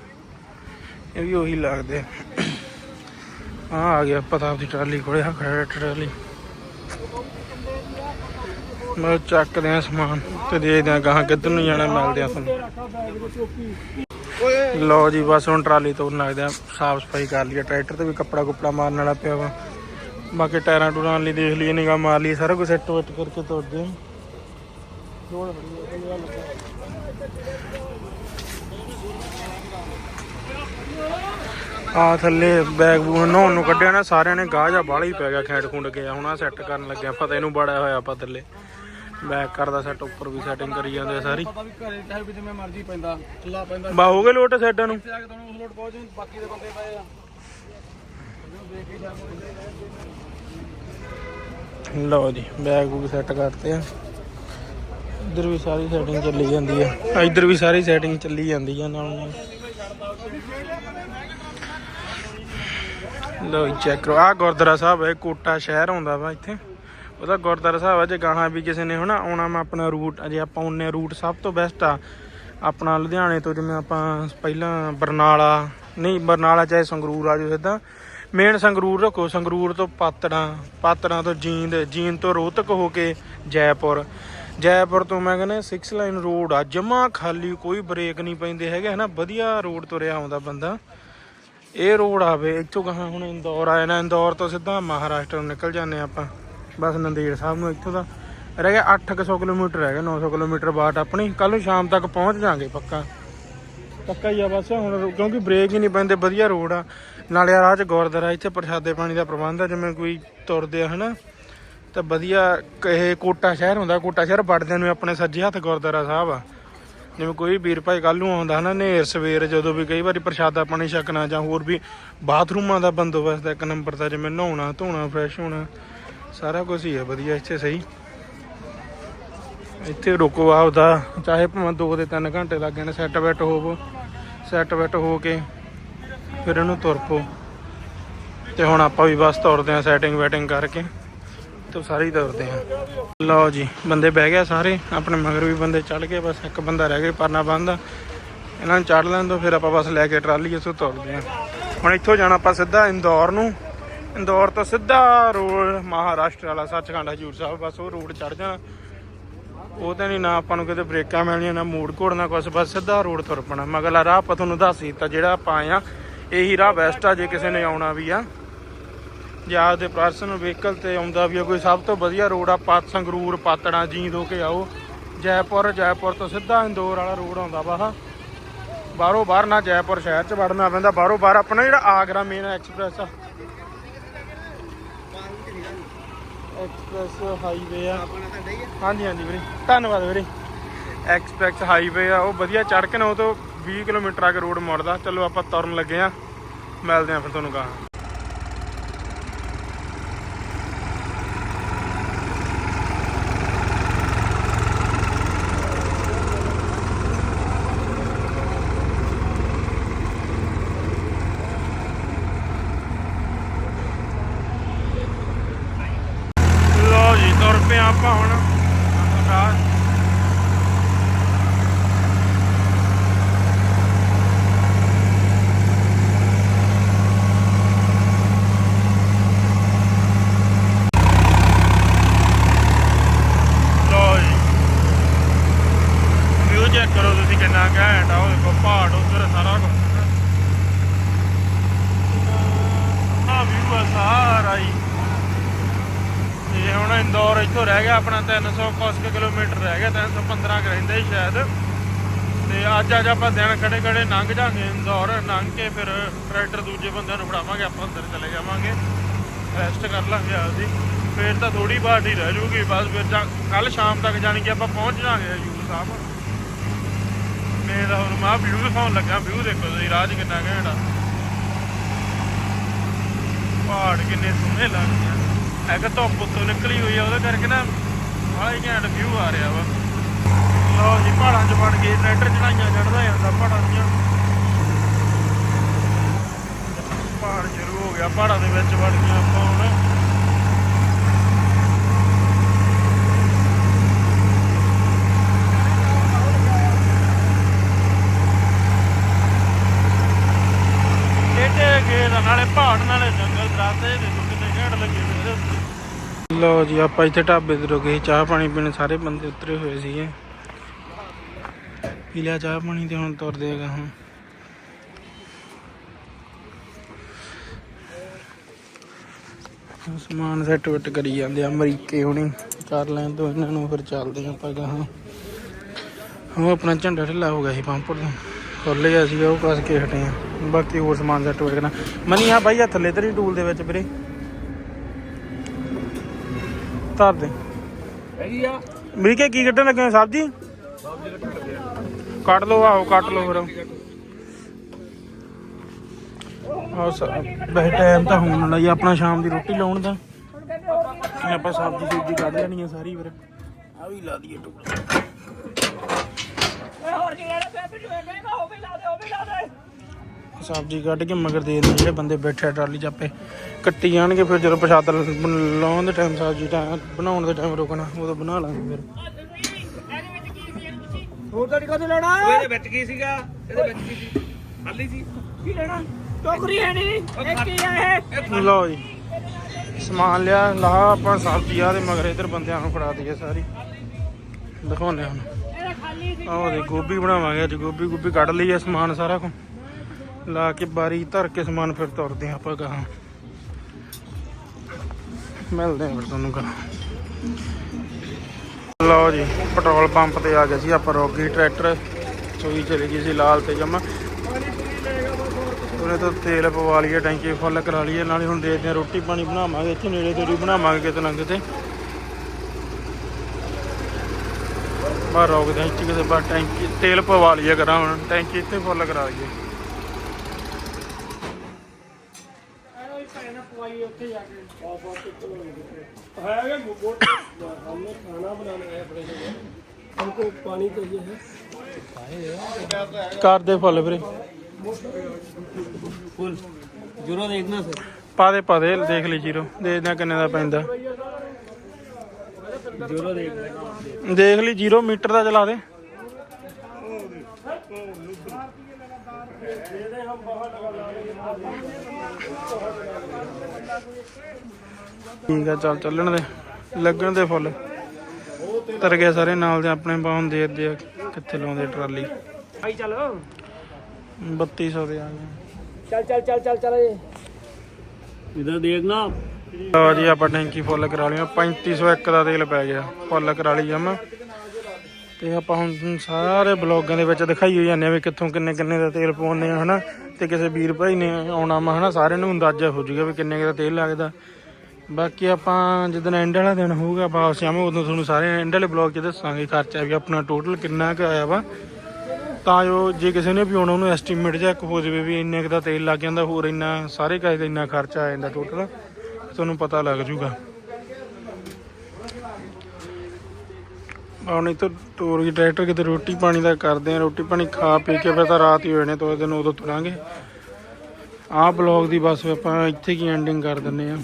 ਇਹ ਵੀ ਉਹੀ ਲੱਗਦੇ ਆ। ਆ ਆ ਗਿਆ, ਪਤਾ ਦੀ ਟਰਾਲੀ ਕੋਲੇ ਆ ਖੜਾ ਟਰਾਲੀ। ਮੈਂ ਚੱਕਦੇ ਆ ਸਮਾਨ ਤੇ ਦੇਖਦੇ ਆ ਗਾਹਾਂ ਕਿੱਧਰ ਨੂੰ ਜਾਣਾ ਮਿਲਦੇ ਆ ਤੁਹਾਨੂੰ। ਲਓ ਜੀ, ਬਸ ਹੁਣ ਟਰਾਲੀ ਤੋਂ ਲੱਗਦੇ ਆ। ਸਾਫ਼ ਸਫ਼ਾਈ ਕਰ ਲਈ ਟਰੈਕਟਰ ਤੇ ਵੀ ਕੱਪੜਾ ਕੁਪੜਾ ਮਾਰਨ ਵਾਲਾ ਪਿਆ ਵਾ। ਬਾਕੀ ਟਾਇਰਾਂ ਟੂਰਾਂ ਲਈ ਦੇਖ ਲਈ ਨਿਗਾਹ ਮਾਰ ਲਈ ਸਾਰਾ ਕੁਝ ਸੈੱਟ ਵਟ ਕਰਕੇ ਤੋੜਦੇ ਆ। ਆ ਥੱਲੇ ਬੈਗ ਬੂਗ ਨਹਾਉਣ ਨੂੰ ਕੱਢਿਆ ਨਾ, ਸਾਰਿਆਂ ਨੇ ਗਾਹ ਜਾ ਬਾਹਲਾ ਹੀ ਪੈ ਗਿਆ, ਖੈਂਡ ਖੁੰਡ ਗਿਆ ਹੁਣ ਆ ਸੈੱਟ ਕਰਨ ਲੱਗਿਆ। ਫਤਿਹ ਨੂੰ ਬੜਾ ਹੋਇਆ ਆਪਾਂ ਥੱਲੇ ਬੈਕ ਕਰਦਾ ਸੈੱਟ ਉੱਪਰ ਵੀ ਸੈਟਿੰਗ ਕਰੀ ਜਾਂਦੇ ਆ ਸਾਰੀ। ਪਤਾ ਵੀ ਘਰੇ ਚਾਹੇ ਵੀ ਜਿਵੇਂ ਮਰਜ਼ੀ ਪੈਂਦਾ ਖੁੱਲਾ ਪੈਂਦਾ। ਬਾ ਹੋ ਗਏ ਲੋਟ ਸੈੱਟਾਂ ਨੂੰ। ਇੱਥੇ ਆ ਕੇ ਤੁਹਾਨੂੰ ਉਸ ਲੋਟ ਪਹੁੰਚ ਜਾਊਂ, ਬਾਕੀ ਦੇ ਬੰਦੇ ਪਏ ਆ। ਦੇਖ ਕੇ ਜਾ ਲਓ ਜੀ ਬੈਗ ਬੂਗ ਸੈੱਟ ਕਰਤੇ ਆ। ਇੱਧਰ ਵੀ ਸਾਰੀ ਸੈਟਿੰਗ ਚੱਲੀ ਜਾਂਦੀ ਆ। ਇੱਧਰ ਵੀ ਸਾਰੀ ਸੈਟਿੰਗ ਚੱਲੀ ਜਾਂਦੀ ਆ ਨਾਲ ਨਾਲ। ਲਓ ਚੈੱਕ ਕਰੋ। ਆ ਗੁਰਦੁਆਰਾ ਸਾਹਿਬ ਹੈ ਕੋਟਾ ਸ਼ਹਿਰ ਆਉਂਦਾ ਵਾ ਇੱਥੇ। ਉਹਦਾ ਗੁਰਦੁਆਰਾ ਸਾਹਿਬ ਆ, ਜੇ ਗਾਹਾਂ ਵੀ ਕਿਸੇ ਨੇ ਹਨਾ ਆਉਣਾ, ਮੈਂ ਆਪਣਾ ਰੂਟ ਅਜੇ ਆਪਾਂ ਉਹਨੇ ਰੂਟ ਸਭ ਤੋਂ ਬੈਸਟ ਆ। ਆਪਣਾ ਲੁਧਿਆਣੇ ਤੋਂ ਜਿਵੇਂ ਆਪਾਂ ਪਹਿਲਾਂ ਬਰਨਾਲਾ, ਨਹੀਂ ਬਰਨਾਲਾ ਚਾਹੇ ਸੰਗਰੂਰ ਆ ਜਾਓ ਸਿੱਧਾ। ਮੇਨ ਸੰਗਰੂਰ ਰੱਖੋ, ਸੰਗਰੂਰ ਤੋਂ ਪਾਤੜਾਂ ਪਾਤੜਾਂ ਤੋਂ ਜੀਂਦ ਜੀਂਦ ਤੋਂ ਰੋਹਤਕ ਹੋ ਕੇ ਜੈਪੁਰ। ਜੈਪੁਰ ਤੋਂ ਮੈਂ ਕਹਿੰਦਾ 6 ਲਾਈਨ ਰੋਡ ਆ, ਜਮਾ ਖਾਲੀ, ਕੋਈ ਬ੍ਰੇਕ ਨਹੀਂ ਪੈਂਦੇ ਹੈਗੇ, ਹਨਾ ਵਧੀਆ ਰੋਡ ਤੁਰਿਆ ਆਉਂਦਾ ਬੰਦਾ। ਇਹ ਰੋਡ ਆਵੇ ਇੱਥੋਂ ਗਾਹਾਂ ਹੁਣ ਇੰਦੌਰ ਆਏ ਨਾ ਇੰਦੌਰ ਤੋਂ ਸਿੱਧਾ ਮਹਾਰਾਸ਼ਟਰ ਨੂੰ ਨਿਕਲ ਜਾਂਦੇ ਆਪਾਂ। ਬਸ ਨੰਦੇੜ ਸਾਹਿਬ ਨੂੰ ਇੱਥੋਂ ਦਾ। ਰਹਿ ਗਿਆ 800 ਕਿਲੋਮੀਟਰ, ਰਹਿ ਗਿਆ 900 ਕਿਲੋਮੀਟਰ ਬਾਟ ਆਪਣੀ। ਕੱਲ ਨੂੰ ਸ਼ਾਮ ਤੱਕ ਪਹੁੰਚ ਜਾਾਂਗੇ ਪੱਕਾ। ਪੱਕਾ ਹੀ ਆ ਬਸ, ਹੁਣ ਕਿਉਂਕਿ ਬ੍ਰੇਕ ਹੀ ਨਹੀਂ ਪੈਂਦੇ, ਵਧੀਆ ਰੋਡ ਆ। ਨਾਲੇ ਆ ਰਾਹ 'ਚ ਗੁਰਦੁਆਰਾ, ਇੱਥੇ ਪ੍ਰਸ਼ਾਦੇ ਪਾਣੀ ਦਾ ਪ੍ਰਬੰਧ ਆ, ਜਿਵੇਂ ਕੋਈ ਤੁਰਦੇ ਆ, ਹਨਾ। ਤਾਂ ਵਧੀਆ ਕ- ਇਹ ਕੋਟਾ ਸ਼ਹਿਰ ਹੁੰਦਾ, ਕੋਟਾ ਸ਼ਹਿਰ ਵੜਦੇ ਨੂੰ ਆਪਣੇ ਸੱਜੇ ਹੱਥ ਗੁਰਦੁਆਰਾ ਸਾਹਿਬ ਆ। ਜਿਵੇਂ ਕੋਈ ਵੀਰ ਭਾਈ ਕੱਲ ਨੂੰ ਆਉਂਦਾ, ਹਨਾ, ਨੇਰ ਸਵੇਰ ਜਦੋਂ ਵੀ ਕਈ ਵਾਰੀ ਪ੍ਰਸ਼ਾਦਾ ਪਾਣੀ ਛਕਣਾ ਜਾਂ ਹੋਰ ਵੀ ਬਾਥਰੂਮਾਂ ਦਾ ਬੰਦੋਬਸਤ ਇੱਕ ਨੰਬਰ ਦਾ, ਜਿਵੇਂ ਨਹਾਉਣਾ, ਧੋਣਾ ਫਰੈਸ਼ ਹੋਣਾ। ਸਾਰਾ ਕੁਝ ਹੀ ਹੈ ਵਧੀਆ, ਇੱਥੇ ਸਹੀ। ਇੱਥੇ ਰੁਕੋ ਆਪਦਾ, ਚਾਹੇ ਭਾਵੇਂ 2 ਦੇ 3 ਘੰਟੇ ਲੱਗ ਜਾਣ ਸੈੱਟ ਬੈਟ ਹੋਵੋ ਸੈੱਟ ਬੈਟ ਹੋ ਕੇ ਫਿਰ ਇਹਨੂੰ ਤੁਰ ਪੋ ਤੇ ਹੁਣ ਆਪਾਂ ਵੀ ਬਸ ਤੁਰਦੇ ਆ ਸੈਟਿੰਗ ਵੈਟਿੰਗ ਕਰਕੇ, ਤੇ ਸਾਰੇ ਹੀ ਤੁਰਦੇ ਆ ਲਓ ਜੀ, ਬੰਦੇ ਬਹਿ ਗਏ ਸਾਰੇ, ਆਪਣੇ ਮਗਰ ਵੀ ਬੰਦੇ ਚੜ ਗਏ, ਬਸ ਇੱਕ ਬੰਦਾ ਰਹਿ ਗਿਆ, ਪਰਨਾ ਬੰਦ ਇਹਨਾਂ ਨੂੰ ਚੜ ਲੈਣ ਤੋਂ ਫਿਰ ਆਪਾਂ ਬਸ ਲੈ ਕੇ ਟਰਾਲੀ ਇਸੋਂ ਤੁਰਦੇ ਆ ਹੁਣ ਇੱਥੋਂ ਜਾਣਾ ਆਪਾਂ ਸਿੱਧਾ ਇੰਦੌਰ ਨੂੰ। ਇੰਦੌਰ ਤੋਂ ਸਿੱਧਾ ਰੋਡ ਮਹਾਰਾਸ਼ਟਰ ਵਾਲਾ ਸੱਚਖੰਡ ਹਜੂਰ ਸਾਹਿਬ, ਬਸ ਉਹ ਰੋਡ ਚੜ ਜਾਣਾ। ਉਹ ਤਾਂ ਨਹੀਂ ਨਾ ਆਪਾਂ ਨੂੰ ਕਿਤੇ ਬ੍ਰੇਕਾਂ ਮਿਲਣੀਆਂ, ਨਾ ਮੋੜ ਘੋੜ, ਨਾ ਕੁਛ, ਬਸ ਸਿੱਧਾ ਰੋਡ ਤੁਰ ਪਣਾ। ਮਗਲਾ ਰਾਹ ਆਪਾਂ ਤੁਹਾਨੂੰ ਦੱਸ ਦਿੱਤਾ, ਜਿਹੜਾ ਆਪਾਂ ਆਏ ਆ ਇਹੀ ਰਾਹ ਬੈਸਟ ਆ, ਜੇ ਕਿਸੇ ਨੇ ਆਉਣਾ ਵੀ ਆ। ਜਾਂ ਆਪਦੇ ਪਰਸਨਲ ਵਹੀਕਲ ਤੇ ਆਉਂਦਾ ਵੀ ਆ, ਕੋਈ ਸਭ ਤੋਂ ਵਧੀਆ ਰੋਡ ਆ ਪਾਤ ਸੰਗਰੂਰ, ਪਾਤੜਾ, ਜੀਂਦ ਹੋ ਕੇ ਆਓ। ਜੈਪੁਰ ਜੈਪੁਰ ਤੋਂ ਸਿੱਧਾ ਇੰਦੌਰ ਵਾਲਾ ਰੋਡ ਆਉਂਦਾ ਵਾ ਆਹ ਬਾਹਰੋਂ ਬਾਹਰ ਨਾ ਜੈਪੁਰ ਸ਼ਹਿਰ ਚ ਵੜਨਾ ਪੈਂਦਾ, ਬਾਹਰੋਂ ਬਾਹਰ ਆਪਣਾ ਜਿਹੜਾ ਆਗਰਾ ਮੇਨ ਐਕਸਪ੍ਰੈਸ ਆ। ਐਕਸਪ੍ਰੈਸ ਹਾਈਵੇ ਆ। ਹਾਂਜੀ ਹਾਂਜੀ ਵੀਰੇ। ਧੰਨਵਾਦ ਵੀਰੇ। ਐਕਸਪ੍ਰੈਸ ਹਾਈਵੇ ਆ ਉਹ ਵਧੀਆ ਨਾ ਉਹ ਤੋਂ 20 ਕਿਲੋਮੀਟਰ ਆ ਕੇ ਰੋਡ ਮੁੜਦਾ। ਚਲੋ ਆਪਾਂ ਤੁਰਨ ਲੱਗੇ ਆ। ਮਿਲਦੇ ਆ ਫਿਰ ਤੁਹਾਨੂੰ ਕਹਾਂ ਲੋ ਜੀ ਤੁਰ ਪਏ ਆਪਾਂ ਹੁਣ ਰਾਤ ਲੋ ਜੀ ਵਿਊ ਚੈੱਕ ਕਰੋ ਤੁਸੀਂ ਕਿੰਨਾ ਘੈਂਟ ਆ ਉਹ ਦੇਖੋ ਪਹਾੜ ਉਧਰ ਸਾਰਾ ਕੁਝ ਆ ਵਿਊ ਆ ਸਾਰਾ ਹੀ ਤੇ ਹੁਣ ਇੱਥੋਂ ਰਹਿ ਗਿਆ ਆਪਣਾ 300 ਕੁਛ ਕੁ ਕਿਲੋਮੀਟਰ ਰਹਿ ਗਿਆ 315 ਕੁ ਰਹਿੰਦਾ ਹੀ ਸ਼ਾਇਦ। ਤੇ ਅੱਜ ਅੱਜ ਆਪਾਂ ਦਿਨ ਖੜੇ ਖੜੇ ਲੰਘ ਜਾਾਂਗੇ ਇੰਦੌਰ, ਲੰਘ ਕੇ ਫਿਰ ਟਰੈਕਟਰ ਦੂਜੇ ਬੰਦਿਆਂ ਨੂੰ ਫੜਾਵਾਂਗੇ, ਆਪਾਂ ਅੰਦਰ ਚਲੇ ਜਾਵਾਂਗੇ। ਰੈਸਟ ਕਰ ਲਾਂਗੇ ਆਪਦੀ। ਫਿਰ ਤਾਂ ਥੋੜੀ ਬਾਟ ਹੀ ਰਹਿ ਜੂਗੀ, ਬਸ ਫਿਰ ਕੱਲ ਸ਼ਾਮ ਤੱਕ ਜਾਣੀ ਕਿ ਆਪਾਂ ਪਹੁੰਚ ਜਾਾਂਗੇ ਹਜੂਰ ਸਾਹਿਬ। ਮੈਂ ਤਾਂ ਹੁਣ ਮਾ ਵਿਊ ਦਿਖਾਉਣ ਲੱਗਾ ਵਿਊ ਦੇਖੋ ਤੁਸੀਂ ਰਾਜ 'ਚ ਕਿੰਨਾ ਘੈਂਟਾ ਪਹਾੜ ਕਿੰਨੇ ਸੋਹਣੇ ਲੱਗਦੇ ਆ। ਇੱਕ ਧੁੱਪ ਉੱਤੋਂ ਨਿਕਲੀ ਹੋਈ ਆ, ਉਹਦੇ ਕਰਕੇ ਨਾ ਬੜਾ ਹੀ ਘੈਂਟ ਵਿਊ ਆ ਰਿਹਾ ਵਾ। ਲਓ ਜੀ, ਪਹਾੜਾਂ 'ਚ ਵੜ ਗਏ ਟਰੈਕਟਰ ਚੜਾਈਆਂ ਚੜਦਾ ਜਾਂਦਾ ਪਹਾੜਾਂ ਦੀਆਂ। ਪਹਾੜ ਸ਼ੁਰੂ ਹੋ ਗਿਆ, ਪਹਾੜਾਂ ਦੇ ਵਿੱਚ ਵੜ ਗਏ ਆਪਾਂ ਹੁਣ। ਕਿਤੇ ਗਏ ਨਾਲੇ ਪਹਾੜ ਨਾਲੇ ਜੰਗਲ ਦਰਾਤੇ ਦੇਖੋ ਕਿੰਨੇ ਘੜ ਲੱਗੇ। ਲਓ ਜੀ ਆਪਾਂ ਇੱਥੇ ਢਾਬੇ ਤੇ ਰੁਕੇ ਸੀ, ਚਾਹ ਪਾਣੀ ਪੀਣ ਸਾਰੇ ਬੰਦੇ ਉਤਰੇ ਹੋਏ ਸੀਗੇ। ਪੀ ਲਿਆ ਚਾਹ ਪਾਣੀ ਤੇ ਹੁਣ ਤੁਰਦੇ ਹੈਗਾ ਹੁਣ ਸਮਾਨ ਸੈੱਟ ਵਟ ਕਰੀ ਜਾਂਦੇ ਆ ਅਮਰੀਕੇ ਹੁਣੀ। ਕਰ ਲੈਣ ਤੋਂ ਇਹਨਾਂ ਨੂੰ ਫਿਰ ਚੱਲਦੇ ਆ ਆਪਾਂ ਗਾਹਾਂ। ਉਹ ਆਪਣਾ ਝੰਡਾ ਢਿੱਲਾ ਹੋ ਗਿਆ ਸੀ ਪੰਪ ਤੋਂ ਖੁੱਲ ਗਿਆ ਸੀ ਉਹ ਕੱਸ ਕੇ ਹਟੇ ਆ ਬਾਕੀ ਹੋਰ ਸਮਾਨ ਸੈੱਟ ਵਟ ਕਰਨਾ। ਮਨੀ ਆ ਬਾਈ ਆ ਥੱਲੇ ਤੇਰੀ ਟੂਲ ਦੇ ਵਿੱਚ ਵੀਰੇ। ਧਰ ਦੇ ਹੈਗੀ ਆ ਅਮਰੀਕੇ ਕੀ ਕੱਢਣ ਲੱਗੇ ਹੋ ਸਬਜ਼ੀ ਸਬਜ਼ੀ ਕੱਟਣ ਲੱਗੇ ਆ ਕੱਟ ਲਓ ਆਹੋ ਕੱਟ ਲਓ ਫਿਰ ਆਹ ਸ ਬਹਿ ਟਾਈਮ ਤਾਂ ਹੋਣ ਵਾਲਾ ਜੀ ਆਪਣਾ ਸ਼ਾਮ ਦੀ ਰੋਟੀ ਲਾਉਣ ਦਾ ਇਹ ਆਪਾਂ ਸਬਜ਼ੀ ਸੁਬਜ਼ੀ ਕੱਢ ਲੈਣੀ ਆ ਸਾਰੀ ਫਿਰ ਆ ਵੀ ਲਾ ਦਈਏ ਟੁਕੜਾ ਹੋਰ ਕੀ ਲੈਣਾ ਪਿਆ ਤੂੰ ਵੇਖੇਗਾ ਉਹ ਵੀ ਲਾ ਦੇ ਉਹ ਵੀ ਲਾ ਦੇ ਸਬਜ਼ੀ ਕੱਢ ਕੇ ਮਗਰ ਦੇ ਦਿੰਦੇ ਜਿਹੜੇ ਬੰਦੇ ਬੈਠੇ ਟਰਾਲੀ 'ਚ ਆਪੇ ਕੱਟੀ ਜਾਣਗੇ ਫਿਰ ਜਦੋਂ ਪ੍ਰਸ਼ਾਦ ਲਾਉਣ ਦੇ ਟਾਈਮ ਸਬਜ਼ੀ ਟਾਈਮ ਬਣਾਉਣ ਦੇ ਟਾਈਮ ਰੁਕਣਾ ਉਦੋਂ ਬਣਾ ਲਾਂਗੇ ਫਿਰ। ਹੋਰ ਤਾਂ ਕਦੋਂ ਲੈਣਾ। ਇਹਦੇ ਵਿੱਚ ਕੀ ਸੀਗਾ? ਇਹਦੇ ਵਿੱਚ ਕੀ ਸੀ? ਖਾਲੀ ਸੀ। ਕੀ ਲੈਣਾ? ਟੋਕਰੀ ਹੈ ਨਹੀਂ ਇਹ ਕੀ ਹੈ ਇਹ? ਲਓ ਜੀ। ਸਮਾਨ ਲਿਆ ਲਾ ਆਪਾਂ ਸਬਜ਼ੀ ਆ ਦੇ ਮਗਰ ਇਧਰ ਬੰਦਿਆਂ ਨੂੰ ਫੜਾ ਦਈਏ ਸਾਰੀ। ਦਿਖਾਉਣੇ ਹੁਣ। ਇਹਦਾ ਖਾਲੀ ਸੀ। ਆਹ ਦੇ ਗੋਭੀ ਬਣਾਵਾਂਗੇ ਅੱਜ ਗੋਭੀ ਗੋਭੀ ਕੱਢ ਲਈ ਆ ਸਮਾਨ ਸਾਰਾ ਕੁ। ਲਾ ਕੇ ਬਾਰੀ ਧਰ ਕੇ ਸਮਾਨ ਫਿਰ ਤੁਰਦੇ ਆ ਆਪਾਂ ਗਾਹਾਂ। ਮਿਲਦੇ ਹਾਂ ਫਿਰ ਤੁਹਾਨੂੰ ਗਾਹਾਂ। ਲਓ ਜੀ, ਪੈਟਰੋਲ ਪੰਪ ਤੇ ਆ ਗਏ ਸੀ ਆਪਾਂ ਰੋਕ ਗਈ ਟਰੈਕਟਰ। ਸੋਈ ਚਲੀ ਗਈ ਸੀ ਲਾਲ ਤੇ ਜਮਾ। ਉਹਨੇ ਤਾਂ ਤੇਲ ਪਵਾ ਲਈਏ, ਟੈਂਕੀ ਫੁੱਲ ਕਰਾ ਲਈਏ, ਨਾਲੇ ਹੁਣ ਦੇਖਦੇ ਹਾਂ ਰੋਟੀ ਪਾਣੀ ਬਣਾਵਾਂਗੇ, ਇੱਥੇ ਨੇੜੇ ਤੇੜੀ ਬਣਾਵਾਂਗੇ ਕਿਤੇ ਨਾ ਕਿਤੇ। ਬਾਹਰ ਰੋਕਦੇ ਹਾਂ ਇੱਥੇ ਕਿਤੇ ਬਾਹਰ ਟੈਂਕੀ ਤੇਲ ਪਵਾ ਲਈਏ ਕਰਾਂ ਹੁਣ, ਟੈਂਕੀ ਇੱਥੇ ਫੁੱਲ ਕਰਾ ਲਈਏ। हमको पानी चाहिए है ਕਰ ਦੇ ਫੁੱਲ ਵੀਰੇ फुल जरूर देखना सर ਪਾ ਦੇ ਪਾ ਦੇ ਦੇਖ ਲਈ ਜੀਰੋ ਦੇਖਦੇ ਹਾਂ ਕਿੰਨੇ ਦਾ ਪੈਂਦਾ जरूर देखना ਦੇਖ ਲਈ ਜੀਰੋ ਮੀਟਰ ਦਾ ਚਲਾ ਦੇ ਠੀਕ ਆ ਚੱਲ ਚੱਲਣ ਦੇ। ਲੱਗਣ ਦੇ ਫੁੱਲ। ਤਰ ਗਏ ਸਾਰੇ ਨਾਲ ਦੇ ਆਪਣੇ ਪਾਉਣ ਦੇ ਦੇ ਕਿੱਥੇ ਲਾਉਂਦੇ ਟਰਾਲੀ? ਭਾਈ ਚੱਲ। 3200 ਦੇ ਆ ਗਏ। ਚੱਲ ਚੱਲ ਚੱਲ ਚੱਲ ਚੱਲ ਇਧਰ ਦੇਖਣਾ ਆ ਜੀ ਆਪਾਂ ਟੈਂਕੀ ਫੁੱਲ ਕਰਾ ਲਈ 3501 ਦਾ ਤੇਲ ਪੈ ਗਿਆ। ਫੁੱਲ ਕਰਾ ਲਈ ਜਮ। ਤੇ ਆਪਾਂ ਹੁਣ ਸਾਰੇ ਬਲੌਗਾਂ ਦੇ ਵਿੱਚ ਦਿਖਾਈ ਹੋਈ ਜਾਂਦੇ ਆ ਵੀ ਕਿੱਥੋਂ ਕਿੰਨੇ ਕਿੰਨੇ ਦਾ ਤੇਲ ਪਾਉਂਦੇ ਆ ਹਨਾ? ਤੇ ਕਿਸੇ ਵੀਰ ਭਾਈ ਨੇ ਆਉਣਾ ਮਾ ਹਨਾ? ਸਾਰਿਆਂ ਨੂੰ ਅੰਦਾਜ਼ਾ ਹੋ ਜੂਗਾ ਵੀ ਕਿੰਨੇ ਦਾ ਤੇਲ ਲੱਗਦਾ। ਬਾਕੀ ਆਪਾਂ ਜਦੋਂ ਐਂਡ ਵਾਲਾ ਦਿਨ ਹੋਊਗਾ ਵਾਪਸ ਆਵਾਂ ਉਦੋਂ ਤੁਹਾਨੂੰ ਸਾਰੇ ਐਂਡ ਵਾਲੇ ਬਲੌਗ 'ਚ ਦੱਸਾਂਗੇ ਖਰਚਾ ਵੀ ਆਪਣਾ ਟੋਟਲ ਕਿੰਨਾ ਕੁ ਆਇਆ ਵਾ। ਤਾਂ ਜੋ ਜੇ ਕਿਸੇ ਨੇ ਵੀ ਆਉਣਾ, ਉਹਨੂੰ ਐਸਟੀਮੇਟ ਜਿਹਾ ਇੱਕ ਹੋ ਜਾਵੇ ਵੀ ਇੰਨੇ ਕੁ ਦਾ ਤੇਲ ਲੱਗ ਜਾਂਦਾ, ਹੋਰ ਇੰਨਾ ਸਾਰੇ ਕਾਇ ਦਾ ਇੰਨਾ ਖਰਚਾ ਆ ਜਾਂਦਾ ਟੋਟਲ ਤੁਹਾਨੂੰ ਪਤਾ ਲੱਗ ਜੂਗਾ ਆਉਣੀ ਤਾਂ ਟੂਰ ਦੀ ਟਰੈਕਟਰ ਕਿਤੇ ਰੋਟੀ ਪਾਣੀ ਦਾ ਕਰਦੇ ਆ, ਰੋਟੀ ਪਾਣੀ ਖਾ ਪੀ ਕੇ ਫਿਰ ਤਾਂ ਰਾਤ ਹੀ ਹੋਣੇ ਤੋਂ ਦਿਨ ਉਦੋਂ ਤੁਰਾਂਗੇ। ਆਹ ਬਲੌਗ ਦੀ ਬਸ ਆਪਾਂ ਇੱਥੇ ਕੀ ਐਂਡਿੰਗ ਕਰ ਦਿੰਨੇ ਆ।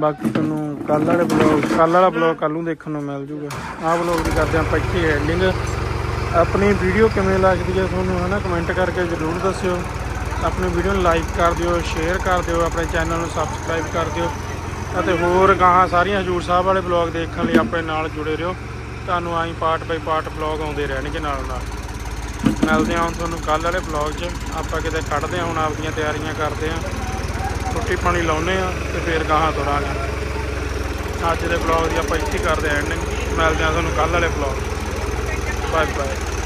ਬਾਕੀ ਤੁਹਾਨੂੰ ਕੱਲ ਵਾਲੇ ਬਲੌਗ ਕੱਲ ਵਾਲਾ ਬਲੌਗ ਕੱਲ ਨੂੰ ਦੇਖਣ ਨੂੰ ਮਿਲ ਜੂਗਾ। ਆਹ ਬਲੌਗ ਦੀ ਕਰਦੇ ਆਪਾਂ ਇੱਥੇ ਐਂਡਿੰਗ ਆਪਣੀ ਵੀਡੀਓ ਕਿਵੇਂ ਲੱਗਦੀ ਹੈ ਤੁਹਾਨੂੰ ਹਨਾ ਕਮੈਂਟ ਕਰਕੇ ਜ਼ਰੂਰ ਦੱਸਿਓ। ਆਪਣੀ ਵੀਡੀਓ ਨੂੰ ਲਾਈਕ ਕਰ ਦਿਓ ਸ਼ੇਅਰ ਕਰ ਦਿਓ, ਆਪਣੇ ਚੈਨਲ ਨੂੰ ਸਬਸਕ੍ਰਾਈਬ ਕਰ ਦਿਓ। ਅਤੇ ਹੋਰ ਗਾਹਾਂ ਸਾਰੀਆਂ ਹਜੂਰ ਸਾਹਿਬ ਵਾਲੇ ਬਲੌਗ ਦੇਖਣ ਲਈ ਆਪਣੇ ਨਾਲ ਜੁੜੇ ਰਹੋ। ਤੁਹਾਨੂੰ ਆਈ ਪਾਰਟ ਬਾਈ ਪਾਰਟ ਬਲੌਗ ਆਉਂਦੇ ਰਹਿਣਗੇ ਨਾਲ ਨਾਲ। ਮਿਲਦੇ ਹਾਂ ਹੁਣ ਤੁਹਾਨੂੰ ਕੱਲ ਵਾਲੇ ਬਲੌਗ 'ਚ। ਆਪਾਂ ਕਿਤੇ ਕੱਢਦੇ ਹਾਂ, ਹੁਣ ਆਪਦੀਆਂ ਤਿਆਰੀਆਂ ਕਰਦੇ ਹਾਂ। ਰੋਟੀ ਪਾਣੀ ਲਾਉਨੇ ਆ ਤੇ ਫੇਰ ਗਾਹਾਂ ਤੁਰਾਂਗੇ ਅੱਜ ਦੇ ਬਲੌਗ ਦੀ ਆਪਾਂ ਇੱਥੇ ਹੀ ਕਰਦੇ ਐਂਡਿੰਗ ਮਿਲਦੇ ਹਾਂ ਤੁਹਾਨੂੰ ਕੱਲ ਵਾਲੇ ਬਲੌਗ ਬਾਏ ਬਾਏ